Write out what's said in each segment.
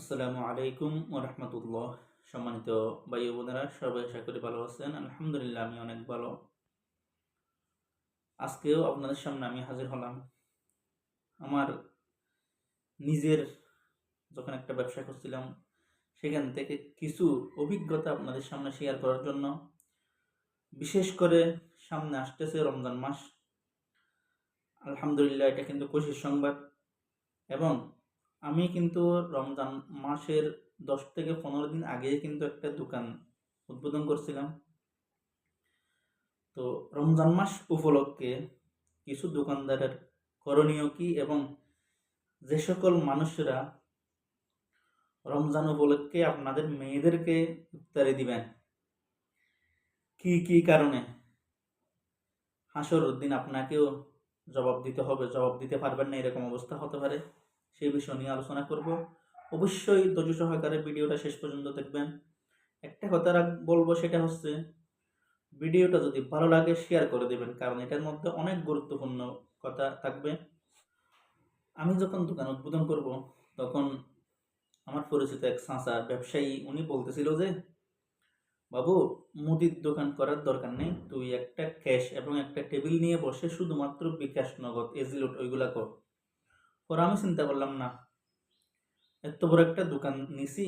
আসসালামু আলাইকুম ওরহমতুল্লাহ সম্মানিত ভাই বোনেরা, সবাই আশা করি ভালো আছেন। আলহামদুলিল্লাহ আমি অনেক ভালো। আজকেও আপনাদের সামনে আমি হাজির হলাম। আমার নিজের যখন একটা ব্যবসা করছিলাম, সেখান থেকে কিছু অভিজ্ঞতা আপনাদের সামনে শেয়ার করার জন্য। বিশেষ করে সামনে আসতেছে রমজান মাস। আলহামদুলিল্লাহ, এটা কিন্তু খুশির সংবাদ। এবং আমি কিন্তু রমজান মাসের দশ থেকে পনেরো দিন আগে কিন্তু একটা দোকান উদ্বোধন করছিলাম। তো রমজান মাস উপলক্ষে কিছু দোকানদারের করণীয় কি এবং যে সকল মানুষরা রমজান উপলক্ষে আপনাদের মেয়েদেরকে ইফতারি দিবেন, কি কি কারণে? হাসর দিন আপনাকেও জবাব দিতে হবে, জবাব দিতে পারবেন না, এরকম অবস্থা হতে পারে। সেই বিষয় নিয়ে আলোচনা করব। অবশ্যই ধৈর্য সহকারে ভিডিওটা শেষ পর্যন্ত দেখবেন। একটা কথা বলব সেটা হচ্ছে, ভিডিওটা যদি ভালো লাগে শেয়ার করে দেবেন, কারণ এটার মধ্যে অনেক গুরুত্বপূর্ণ কথা থাকবে। আমি যখন দোকান উদ্বোধন করব, তখন আমার পরিচিত এক চাঁচা ব্যবসায়ী, উনি বলতেছিল যে, বাবু, মুদির দোকান করার দরকার নেই, তুই একটা ক্যাশ এবং একটা টেবিল নিয়ে বসে শুধুমাত্র বিকাশ নগদ এজিলোট ওইগুলা কর। পরে আমি চিন্তা করলাম না। এত বড় একটা দোকান নিছি।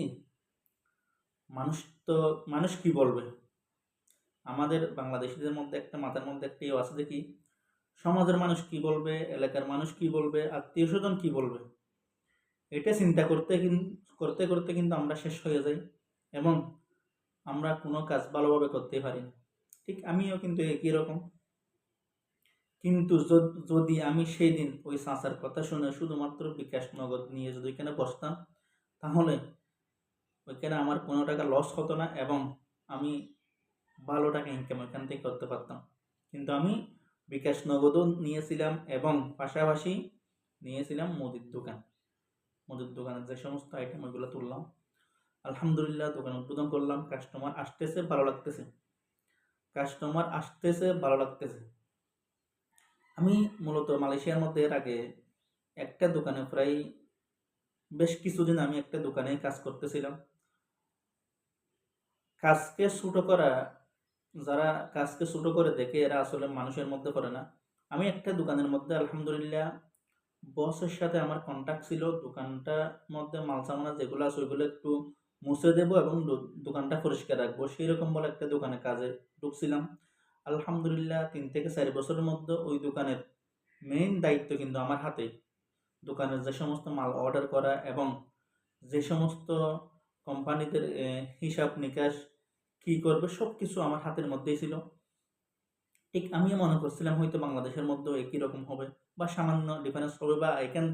মানুষ তো, মানুষ কি বলবে? আমাদের বাংলাদেশিদের মধ্যে একটা, মাথার মধ্যে একটা ইয়ে আছে দেখি সমাজের মানুষ কি বলবে, এলাকার মানুষ কি বলবে, আত্মীয় স্বজন কি বলবে? এটা চিন্তা করতে করতে করতে কিন্তু আমরা শেষ হয়ে যাই এবং আমরা কোনো কাজ ভালোভাবে করতে পারি ঠিক আমিও কিন্তু একই রকম। কিন্তু যদি আমি সেই দিন ওই চাচার কথা শুনে শুধুমাত্র বিকাশ নগদ নিয়ে যদি ওইখানে বসতাম, তাহলে ওইখানে আমার কোনো টাকা লস হতো না এবং আমি ভালো টাকা ইনকাম ওইখান থেকে করতে পারতাম। কিন্তু আমি বিকাশ নগদও নিয়েছিলাম এবং পাশাপাশি নিয়েছিলাম মুদির দোকান। মুদির দোকানের যে সমস্ত আইটেম ওইগুলো তুললাম। আলহামদুলিল্লাহ দোকান উদ্বোধন করলাম। কাস্টমার আসতেছে, ভালো লাগতেছে। কাস্টমার আসতেছে, ভালো লাগতেছে। আমি মূলত মালয়েশিয়ার মধ্যে এর আগে একটা দোকানে প্রায় বেশ কিছুদিন আমি একটা দোকানে কাজ করতেছিলাম। কাজকে ছোট করা, যারা কাজকে ছোট করে দেখে এরা আসলে মানুষের মধ্যে করে না। আমি একটা দোকানের মধ্যে আলহামদুলিল্লাহ বসের সাথে আমার কন্ট্যাক্ট ছিল। দোকানটার মধ্যে মাল সামানা যেগুলো আছে ওইগুলো একটু মুছে দেবো এবং দোকানটা পরিষ্কার রাখব। সেই রকম বলে একটা দোকানে কাজে ঢুকছিলাম। আলহামদুলিল্লাহ, তিন থেকে চার বছরের মধ্যে ওই দোকানের মেইন দায়িত্ব কিন্তু আমার হাতে। দোকানের যে সমস্ত মাল অর্ডার করা এবং যে সমস্ত কোম্পানিদের হিসাব নিকাশ কী করবে সব কিছু আমার হাতের মধ্যেই ছিল। ঠিক আমিও মনে করছিলাম হয়তো বাংলাদেশের মধ্যেও একই রকম হবে বা সামান্য ডিফারেন্স হবে বা এখান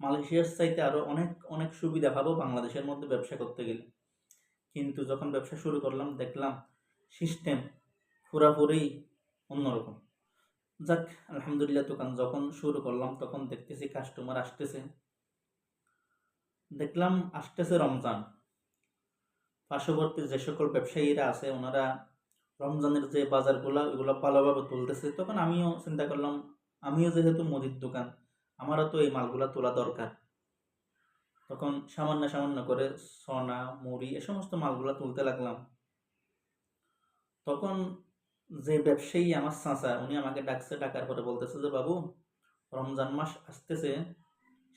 মালয়েশিয়ার চাইতে আরও অনেক অনেক সুবিধা পাবো বাংলাদেশের মধ্যে ব্যবসা করতে গেলে। কিন্তু যখন ব্যবসা শুরু করলাম, দেখলাম সিস্টেম পুরাপুরি অন্যরকম। যাক, আলহামদুলিল্লাহ দোকান যখন শুরু করলাম তখন দেখতেছি কাস্টমার আসতেছে। দেখলাম আসতেছে রমজান। পার্শ্ববর্তী যে সকল ব্যবসায়ীরা আছে, ওনারা রমজানের যে বাজারগুলো, ওইগুলো ভালোভাবে তুলতেছে। তখন আমিও চিন্তা করলাম, আমিও যেহেতু মুদির দোকান, আমারও তো এই মালগুলা তোলা দরকার। তখন সামান্য সামান্য করে সোনা, মুড়ি, এ সমস্ত মালগুলা তুলতে লাগলাম। তখন যে ব্যবসায়ী আমার চাচা, উনি আমাকে ডাকছে, ডাকার পরে বলতেছে যে, বাবু, রমজান মাস আসতেছে,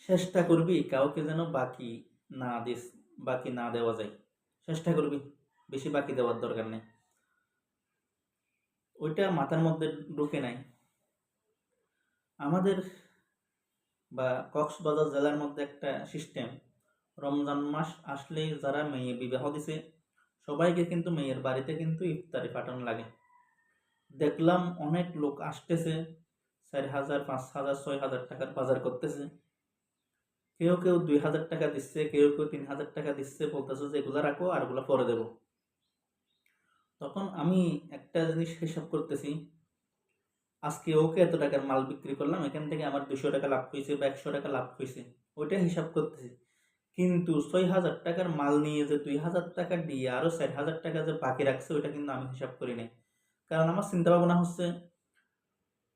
চেষ্টা করবি কাউকে যেন বাকি না দিস, বাকি না দেওয়া যায়। চেষ্টা করবি, বেশি বাকি দেওয়ার দরকার নেই। ওইটা মাথার মধ্যে ঢুকে নাই। আমাদের বা কক্সবাজার জেলার মধ্যে একটা সিস্টেম রমজান মাস আসলেই যারা মেয়ে বিবাহ দিছে, সবাইকে কিন্তু মেয়ের বাড়িতে কিন্তু ইফতারি পাঠানো লাগে। দেখলাম অনেক লোক আসতেছে, চার হাজার, পাঁচ হাজার, ছয় হাজার টাকার বাজার করতেছে। কেউ কেউ দুই হাজার টাকা দিচ্ছে, কেউ কেউ তিন হাজার টাকা দিচ্ছে, বলতেছে যে এগুলো রাখো আর এগুলো পরে দেবো। তখন আমি একটা জিনিস হিসাব করতেছি, আজকে ওকে এত টাকার মাল বিক্রি করলাম, এখান থেকে আমার দুশো টাকা লাভ হয়েছে বা একশো টাকা লাভ হয়েছে, ওইটা হিসাব করতেছি। কিন্তু ছয় হাজার টাকার মাল নিয়ে যে দুই হাজার টাকা দিয়ে আরও চার হাজার টাকা যে বাকি রাখছে, ওইটা কিন্তু আমি হিসাব করি নাই। কারণ আমার চিন্তা ভাবনা হচ্ছে,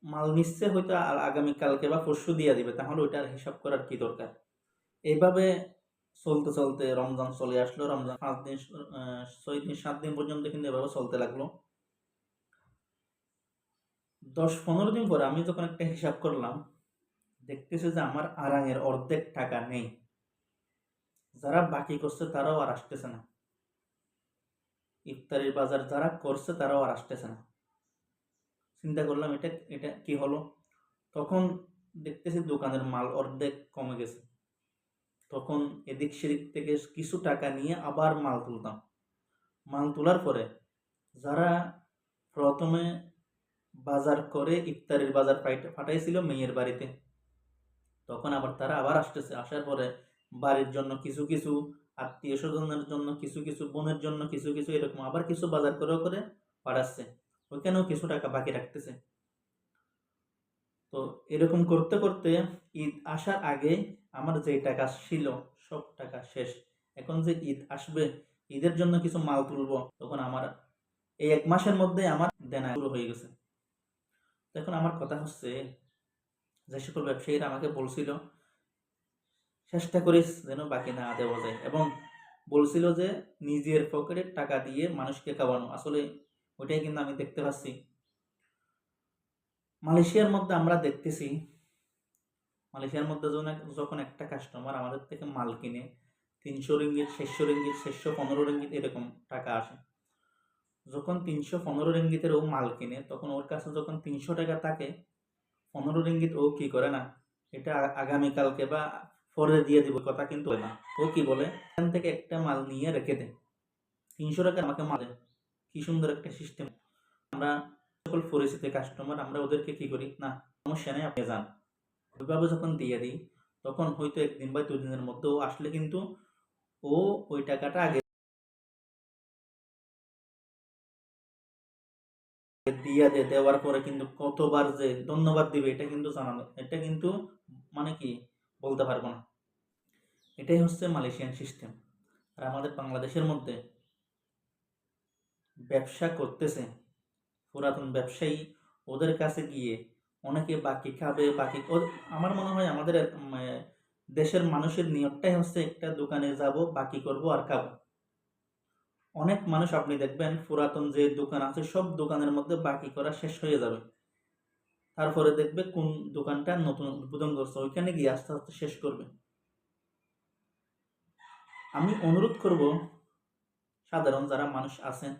মাল নিচ্ছে হয়তো আগামীকালকে বা পরশু দিয়ে দিবে, তাহলে ওইটার হিসাব করার কি দরকার? এইভাবে চলতে চলতে রমজান চলে আসলো, রমজান পাঁচ দিন ছয় দিন, সাত দিন পর্যন্ত কিন্তু এভাবে চলতে লাগল। দশ পনেরো দিন পরে আমি যখন একটা হিসাব করলাম, দেখতেছি যে আমার আড়াঙের অর্ধেক টাকা নেই। যারা বাকি করছে তারাও আর আসতেছে না। ইফতারির বাজার যারা করছে তারাও আর আসতেছে না। চিন্তা করলাম, এটা এটা কি হলো? তখন দেখতেছি দোকানের মাল অর্ধেক কমে গেছে। তখন এদিক সেদিক থেকে কিছু টাকা নিয়ে আবার মাল তুলতাম। মাল তোলার পরে যারা প্রথমে বাজার করে ইফতারির বাজার পাঠাইছিল মেয়ের বাড়িতে, তখন আবার তারা আবার আসতেছে। আসার পরে বাড়ির জন্য কিছু কিছু আত্মীয় স্বজনের জন্য, কিছু কিছু বোনের জন্য, কিছু কিছু এরকম আবার কিছু বাজার করেও করে পাঠাচ্ছে। ওইখানেও কিছু টাকা বাকি রাখতেছে। তো এরকম করতে করতে ঈদ আসার আগে আমার যে টাকা ছিল, সব টাকা শেষ। এখন যে ঈদ আসবে, ঈদের জন্য কিছু মাল তুলবো, তখন আমার এই এক মাসের মধ্যে আমার দেনা শুরু হয়ে গেছে। এখন আমার কথা হচ্ছে যে সকল ব্যবসায়ীরা আমাকে বলছিল চেষ্টা করিস যেন বাকি না দেওয়া যায়। এবং বলছিল যে, নিজের পকেটের টাকা দিয়ে মানুষকে খাওয়ানো। আসলে ওইটাই কিন্তু আমি দেখতে পাচ্ছি। মালয়েশিয়ার মধ্যে আমরা দেখতেছি, মালয়েশিয়ার মধ্যে যখন একটা কাস্টমার আমাদের থেকে মাল কিনে, তিনশো রিঙ্গিত শেষশো রিঙ্গিত শেষশো পনেরো রিঙ্গিত এরকম টাকা আসে। যখন তিনশো পনেরো রিঙ্গিতের ও মাল কিনে, তখন ওর কাছে যখন তিনশো টাকা থাকে, পনেরো রিঙ্গিত ও কি করে না? এটা আগামীকালকে বা পরে দিয়ে দিব, কথা কিন্তু না। ও কি বলে? এখান থেকে একটা মাল নিয়ে রেখে দে। তিনশো টাকা আমাকে মালে কি সুন্দর একটা সিস্টেম আমরা সকল পরিচিত কাস্টমার আমরা ওদেরকে কি করি? না, সমস্যা নেই, আপনি যান। ওইভাবে যখন দিয়ে দিই, তখন হয়তো একদিন বা দুই দিনের মধ্যে ও আসলে কিন্তু ও ওই টাকাটা আগে দিয়া দে দেওয়ার পরে কিন্তু কতবার যে ধন্যবাদ দিবে, এটা কিন্তু জানানো এটা কিন্তু মানে কি বলতে পারব না। এটাই হচ্ছে মালয়েশিয়ান সিস্টেম আর আমাদের বাংলাদেশের মধ্যে ব্যবসা করতেছে, পুরাতন ব্যবসায়ী, ওদের কাছে গিয়ে অনেকে বাকি খাবে, বাকি আমার মনে হয় আমাদের দেশের মানুষের নিয়তটাই হচ্ছে একটা দোকানে যাব, বাকি করব আর খাব। অনেক মানুষ আপনি দেখবেন পুরাতন যে দোকান আছে, সব দোকানের মধ্যে বাকি করা শেষ হয়ে যাবে। তারপরে দেখবে কোন দোকানটা নতুন উদ্বোধন করছে, ওইখানে গিয়ে আস্তে আস্তে শেষ করবে। আমি অনুরোধ করব, সাধারণ যারা মানুষ আছেন,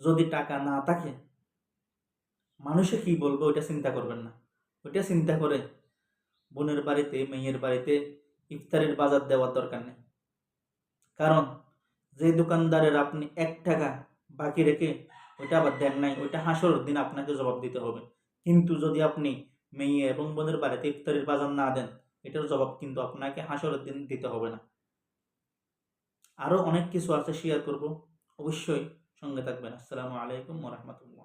যদি টাকা না থাকে, মানুষে কি বলবে ওইটা চিন্তা করবেন না। ওইটা চিন্তা করে বোনের বাড়িতে, মেয়ের বাড়িতে ইফতারের বাজার দেওয়ার দরকার নেই। কারণ যে দোকানদারের আপনি এক টাকা বাকি রেখে ওইটা আবার দেন নাই, ওইটা হাসর দিন আপনাকে জবাব দিতে হবে। কিন্তু যদি আপনি মেয়ে এবং বোনের বাড়িতে ইফতারের বাজার না দেন, এটার জবাব কিন্তু আপনাকে হাসরের দিন দিতে হবে না। আরও অনেক কিছু আছে শেয়ার করব, অবশ্যই সঙ্গে থাকবেন। আসসালামু আলাইকুম রহমতুল্লাহ।